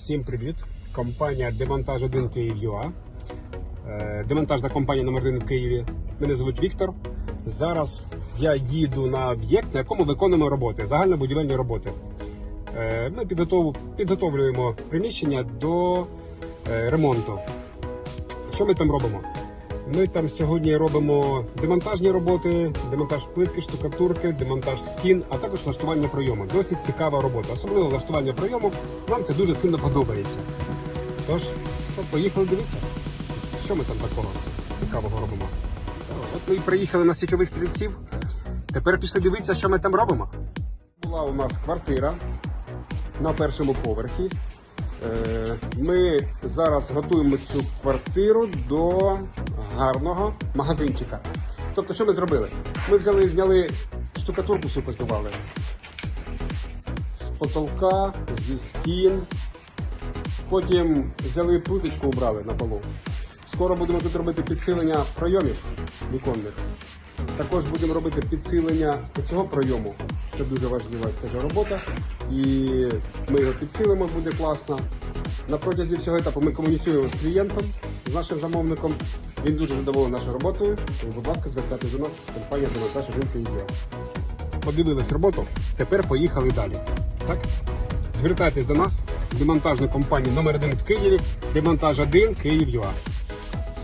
Всім привіт! Компанія Демонтаж 1 Київ.ЮА. Юа. Демонтажна компанія номер 1 в Києві. Мене звуть Віктор. Зараз я їду на об'єкт, на якому виконуємо роботи, загальнобудівельні роботи. Е, Ми підготовлюємо приміщення до е, ремонту. Що ми там робимо? Ми там сьогодні робимо демонтажні роботи, демонтаж плитки, штукатурки, демонтаж стін, а також влаштування прийому. Досить цікава робота. Особливо влаштування прийому. Нам це дуже сильно подобається. Тож, що, поїхали дивитися, що ми там такого цікавого робимо. От ми і приїхали на січових стрільців. Тепер пішли дивитися, що ми там робимо. Була у нас квартира на першому поверхі. Е, Ми зараз готуємо цю квартиру до гарного магазинчика. Тобто, що ми зробили? Ми взяли зняли штукатурку всю позбивали. З потолка, зі стін. Потім взяли плиточку, убрали на полу. Скоро будемо тут робити підсилення пройомів віконних. Також будемо робити підсилення цього пройому. Це дуже важлива теж робота. І ми його підсилимо, буде класно. На протязі всього етапу ми комуніцюємо з клієнтом, з нашим замовником. Він дуже задоволений нашою роботою. Тому, будь ласка, звертайтеся до нас, компанія Демонтаж ринку «Ідея». Подивились роботу, тепер поїхали далі. Так? Звертайтесь до нас, демонтажну компанію номер 1 в Києві, демонтаж 1 Київ.ЮА.